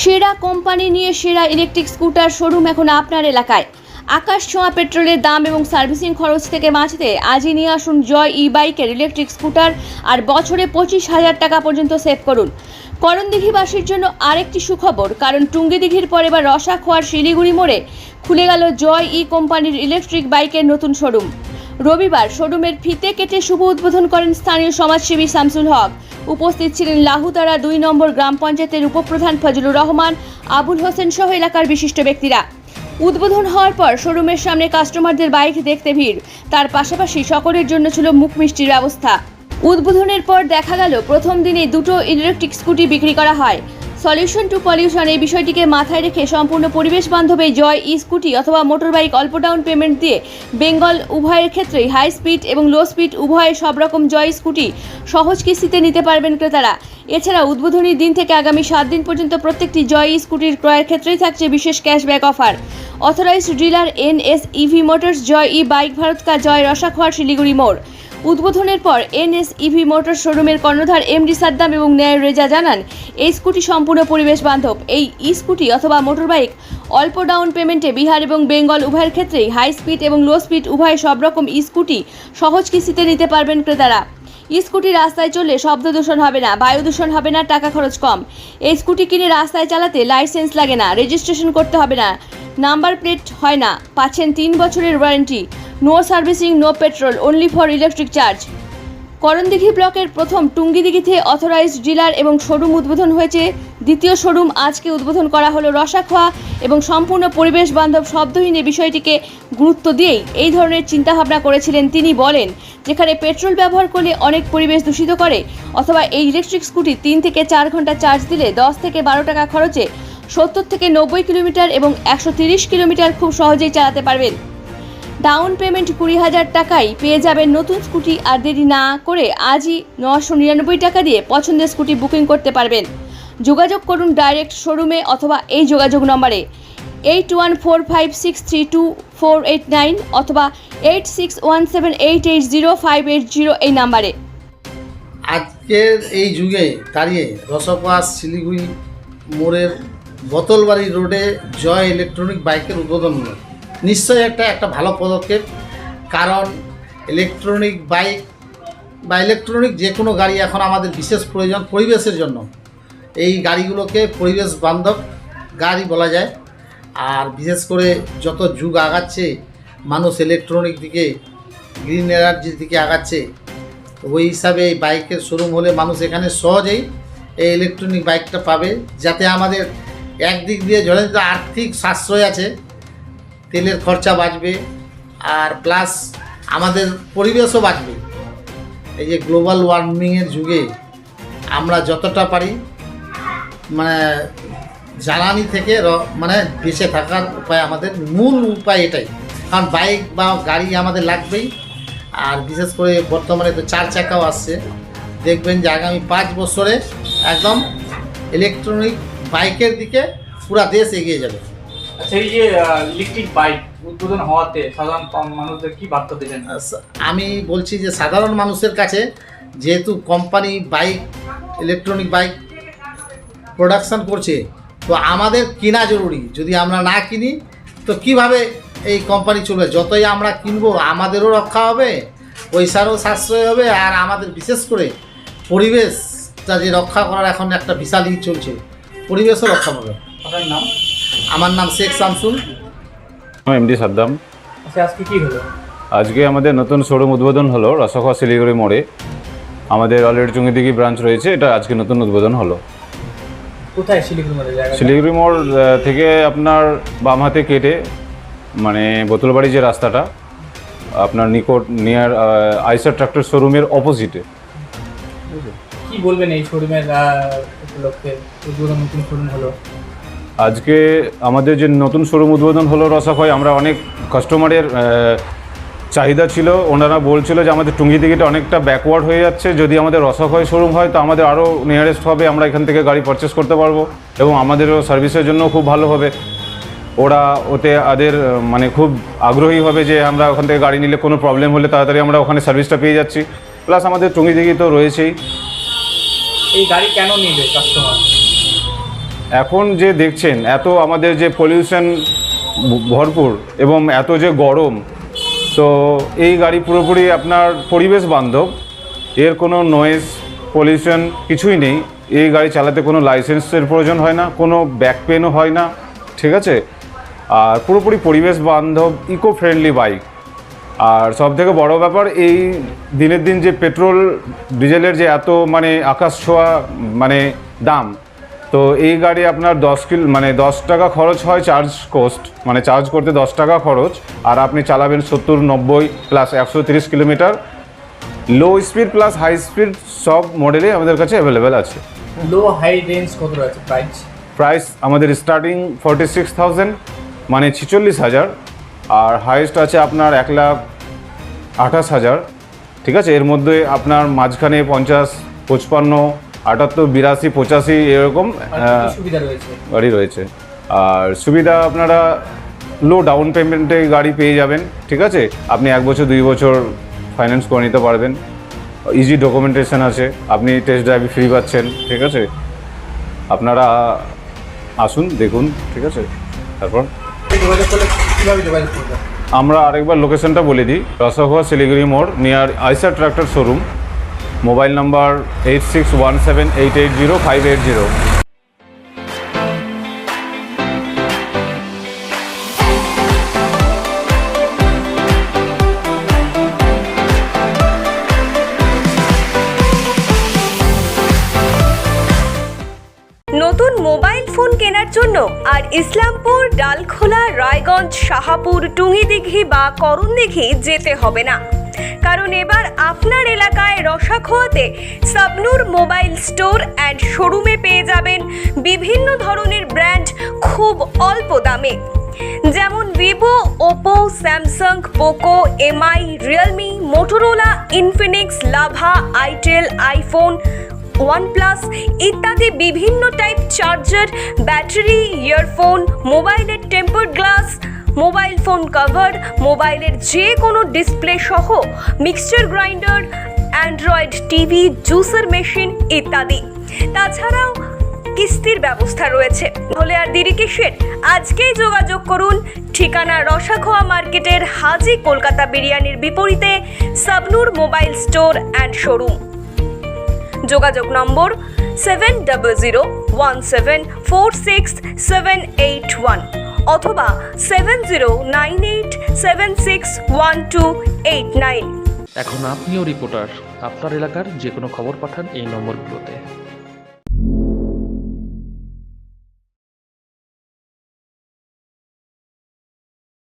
সেরা কোম্পানি নিয়ে সেরা ইলেকট্রিক স্কুটার শোরুম এখন আপনার এলাকায়। আকাশ ছোঁয়া পেট্রোলের দাম এবং সার্ভিসিং খরচ থেকে বাঁচতে আজই নিয়ে আসুন জয় ই বাইকের ইলেকট্রিক স্কুটার আর বছরে পঁচিশ হাজার টাকা পর্যন্ত সেভ করুন। করণদিঘিবাসীর জন্য আরেকটি সুখবর, কারণ টুঙ্গিদিঘির পরে বা রসাখোয়ার শিলিগুড়ি মোড়ে খুলে গেল জয় ই কোম্পানির ইলেকট্রিক বাইকের নতুন শোরুম রবিবার শোরুমের ফিতে কেটে শুভ উদ্বোধন করেন স্থানীয় সমাজসেবী শামসুল হক। উপস্থিত ছিলেন লাহুতারা দুই নম্বর গ্রাম পঞ্চায়েতের উপপ্রধান ফজলুর রহমান, আবুল হোসেন সহ এলাকার বিশিষ্ট ব্যক্তিরা। উদ্বোধন হওয়ার পর শোরুমের সামনে কাস্টমারদের বাইক দেখতে ভিড়। তার পাশাপাশি সকলের জন্য ছিল মুখ মিষ্টির ব্যবস্থা। উদ্বোধনের পর দেখা গেল, প্রথম দিনে দুটো ইলেকট্রিক স্কুটি বিক্রি করা হয়। সলিউশন টু পলিউশন এই বিষয়টিকে মাথায় রেখে সম্পূর্ণ পরিবেশ বান্ধবে জয় ই স্কুটি অথবা মোটর বাইক অল্প ডাউন পেমেন্ট দিয়ে বেঙ্গল উভয়ের ক্ষেত্রেই হাই স্পিড এবং লো স্পিড উভয় সব রকম জয় স্কুটি সহজ কিস্তিতে নিতে পারবেন ক্রেতারা। এছাড়া উদ্বোধনীর দিন থেকে আগামী সাত দিন পর্যন্ত প্রত্যেকটি জয় স্কুটির ক্রয়ের ক্ষেত্রেই থাকছে বিশেষ cashback offer authorised dealer N S EV motors Joy e bike Bharat কা জয় রসাখোয়ার শিলিগুড়ি মোড়। উদ্বোধনের পর এনএস ইভি মোটর শোরুমের কর্ণধার এমডি সাদ্দাম এবং ন্যায় রেজা জানান, এই স্কুটি সম্পূর্ণ পরিবেশ বান্ধব। এই ই স্কুটি অথবা মোটর বাইক অল্প ডাউন পেমেন্টে বিহার এবং বেঙ্গল উভয়ের ক্ষেত্রেই হাই স্পিড এবং লো স্পিড উভয় সব রকম ই স্কুটি সহজ কিস্তিতে নিতে পারবেন ক্রেতারা। স্কুটি রাস্তায় চললে শব্দ দূষণ হবে না, বায়ু দূষণ হবে না, টাকা খরচ কম। এই স্কুটি কিনে রাস্তায় চালাতে লাইসেন্স লাগে না, রেজিস্ট্রেশন করতে হবে না। নাম্বার প্লেট হয় না, পাচ্ছেন তিন বছরের warranty. No servicing no petrol only for electric charge Karandighi ব্লকের প্রথম টুঙ্গিদিঘিতে অথরাইজড ডিলার এবং শোরুম উদ্বোধন হয়েছে। দ্বিতীয় শোরুম আজকে উদ্বোধন করা হলো রসাখোয়া এবং সম্পূর্ণ পরিবেশ বান্ধব শব্দহীন এই বিষয়টিকে গুরুত্ব দিয়েই এই ধরনের চিন্তাভাবনা করেছিলেন তিনি বলেন, যেখানে পেট্রোল ব্যবহার করলে অনেক পরিবেশ দূষিত করে অথবা এই ইলেকট্রিক স্কুটি তিন থেকে চার ঘণ্টা চার্জ দিলে দশ থেকে বারো টাকা খরচে সত্তর থেকে নব্বই কিলোমিটার এবং একশো কিলোমিটার খুব সহজেই চালাতে পারবেন। ডাউন পেমেন্ট কুড়ি হাজার টাকায় পেয়ে যাবেন নতুন স্কুটি আর দেরি না করে আজই নশো নিরানব্বই টাকা দিয়ে পছন্দের স্কুটি বুকিং করতে পারবেন। যোগাযোগ করুন ডাইরেক্ট শোরুমে অথবা এই যোগাযোগ নম্বরে eight one four five six three two four eight nine অথবা eight six one seven eight eight zero five eight zero এই নাম্বারে। আজকের এই যুগে দাঁড়িয়ে রসপাস শিলিগুড়ি মোড়ের বোতলবাড়ি রোডে জয় ইলেকট্রনিক বাইকের উদ্বোধন হলো। নিশ্চয়ই একটা একটা ভালো পদক্ষেপ। কারণ ইলেকট্রনিক বাইক বা ইলেকট্রনিক যে কোনো গাড়ি এখন আমাদের বিশেষ প্রয়োজন পরিবেশের জন্য। এই গাড়িগুলোকে পরিবেশ বান্ধব গাড়ি বলা যায়। আর বিশেষ করে যত যুগ আগাচ্ছে, মানুষ ইলেকট্রনিক দিকে গ্রিন এনার্জির দিকে আগাচ্ছে, ওই হিসাবে এই বাইকের শোরুম হলে মানুষ এখানে সহজেই এই ইলেকট্রনিক বাইকটা পাবে। যাতে আমাদের একদিক দিয়ে যথেষ্ট আর্থিক সাশ্রয় আছে তেলের খরচা বাঁচবে আর প্লাস আমাদের পরিবেশও বাঁচবে। এই যে গ্লোবাল ওয়ার্মিংয়ের যুগে আমরা যতটা পারি মানে জ্বালানি থেকে মানে বেঁচে থাকার উপায় আমাদের মূল উপায় এটাই। কারণ বাইক বা গাড়ি আমাদের লাগবেই। আর বিশেষ করে বর্তমানে তো চার চাকাও আসছে। দেখবেন যে আগামী পাঁচ বছরে একদম ইলেকট্রনিক বাইকের দিকে পুরা দেশ এগিয়ে যাবে। আচ্ছা এই যে ইলেকট্রিক বাইক উদ্বোধন হওয়াতে সাধারণ মানুষদের কি বার্তা দেবেন আমি বলছি যে সাধারণ মানুষের কাছে যেহেতু company bike electronic bike production করছে তো আমাদের কেনা জরুরি। যদি আমরা না কিনি তো কীভাবে এই কোম্পানি চলবে? যতই আমরা কিনবো আমাদেরও রক্ষা হবে পয়সারও সাশ্রয় হবে আর আমাদের বিশেষ করে পরিবেশটা যে রক্ষা করার এখন একটা বিশাল ই চলছে পরিবেশও রক্ষা পাবে। আপনার নাম? আমার নাম শেখ শামসুল। এমডি সাদ্দাম। আচ্ছা আজকে কি হলো? আজকে আমাদের নতুন শোরুম উদ্বোধন হলো রসখোয়া শিলিগুড়ি মোড়ে। আমাদের অলরেডি চুঙ্গিদিঘি ব্রাঞ্চ রয়েছে এটা আজকে নতুন উদ্বোধন হলো। কোথায় শিলিগুড়ি মধ্যে জায়গা শিলিগুড়ি মোড় থেকে আপনার বাম হাতে কেটে মানে বোতলবাড়ি যে রাস্তাটা আপনার নিকট নিয়ার আইসার ট্রাক্টর শোরুমের অপোজিটে কি বলবেন এই শোরুমের উপলক্ষে? উদ্বোধন নতুন শোরুম হলো। আজকে আমাদের যে নতুন শোরুম উদ্বোধন হলো রসাখয়, আমরা অনেক কাস্টমারের চাহিদা ছিল। ওনারা বলছিল যে আমাদের টুঙ্গি দিঘিটা অনেকটা ব্যাকওয়ার্ড হয়ে যাচ্ছে। যদি আমাদের রসাখয় শোরুম হয়, তো আমাদের আরও নিয়ারেস্ট হবে, আমরা এখান থেকে গাড়ি পারচেস করতে পারব এবং আমাদেরও সার্ভিসের জন্য খুব ভালো হবে। ওরা ওতে আদের মানে খুব আগ্রহী হবে যে আমরা ওখান থেকে গাড়ি নিলে কোনো প্রবলেম হলে তাড়াতাড়ি আমরা ওখানে সার্ভিসটা পেয়ে যাচ্ছি। প্লাস আমাদের টুঙ্গি দিঘি তো রয়েছেই। এই গাড়ি কেন নেবে কাস্টমার এখন যে দেখছেন, এত আমাদের যে পলিউশন ভরপুর এবং এত যে গরম তো এই গাড়ি পুরোপুরি আপনার পরিবেশ বান্ধব, এর কোনো নয়েজ পলিউশন কিছুই নেই। এই গাড়ি চালাতে কোনো লাইসেন্সের প্রয়োজন হয় না, কোনো ব্যাক পেনও হয় না, ঠিক আছে? আর পুরোপুরি পরিবেশ বান্ধব ইকো ফ্রেন্ডলি বাইক আর সব থেকে বড় ব্যাপার, এই দিনের দিন যে পেট্রোল ডিজেলের যে এত মানে আকাশ ছোঁয়া মানে দাম তো এই গাড়ি আপনার দশ কিল মানে দশ টাকা খরচ হয় চার্জ কোস্ট মানে চার্জ করতে দশ টাকা খরচ আর আপনি চালাবেন সত্তর নব্বই প্লাস একশো তিরিশ kilometre low speed plus high speed সব মডেলে আমাদের কাছে অ্যাভেলেবেল আছে। লো হাই রেঞ্জ কত রয়েছে প্রাইস প্রাইস আমাদের স্টার্টিং ফর্টি সিক্স থাউজেন্ড মানে ছিচল্লিশ হাজার আর হাইয়েস্ট আছে আপনার এক লাখ আঠাশ হাজার ঠিক আছে? এর মধ্যে আপনার মাঝখানে পঞ্চাশ পঁচপান্ন আটাত্তর বিরাশি পঁচাশি এরকম গাড়ি রয়েছে। আর সুবিধা আপনারা লো ডাউন পেমেন্টে গাড়ি পেয়ে যাবেন ঠিক আছে? আপনি এক বছর দুই বছর ফাইন্যান্স করে নিতে পারবেন। ইজি ডকুমেন্টেশন আছে আপনি টেস্ট ড্রাইভ ফ্রি পাচ্ছেন ঠিক আছে? আপনারা আসুন দেখুন ঠিক আছে? তারপর? আমরা আরেকবার লোকেশনটা বলে দিই। রসগোয়া শিলিগুড়ি মোড় near Eicher tractor showroom mobile number eight six one seven eight eight zero five eight zero. নতুন মোবাইল ফোন কেনার জন্য আর ইসলামপুর, ডালখোলা, রায়গঞ্জ, শাহাপুর, টুঙ্গিদিঘি বা করণদিঘি যেতে হবে না। কারণ এবার আপনার এলাকায় রসাখোয়াতে সাবনুর মোবাইল স্টোর অ্যান্ড শোরুমে পেয়ে যাবেন বিভিন্ন ধরনের ব্র্যান্ড খুব অল্প দামে। যেমন Vivo, Oppo, Samsung, Poco, Mi, Realme, Motorola, Infinix, Lava, itel, iPhone, OnePlus ইত্যাদি বিভিন্ন টাইপ চার্জার, ব্যাটারি, ইয়ারফোন, মোবাইলের temper glass mobile phone cover মোবাইলের যে কোনো ডিসপ্লে সহ mixture grinder Android TV juicer machine ইত্যাদি। তাছাড়াও কিস্তির ব্যবস্থা রয়েছে। হলে আর দেরি কিসের? আজকেই যোগাযোগ করুন ঠিকানা রসাখোয়া মার্কেটের হাজি কলকাতা বিরিয়ানির বিপরীতে Sabnur mobile store and showroom. যোগাযোগ নম্বর seven double zero one seven four six seven eight one অথবা seven zero nine eight seven six one two eight nine এখন আপনিও রিপোর্টার, আপনার এলাকার যে কোনো খবর পাঠান এই নম্বরগুলোতে।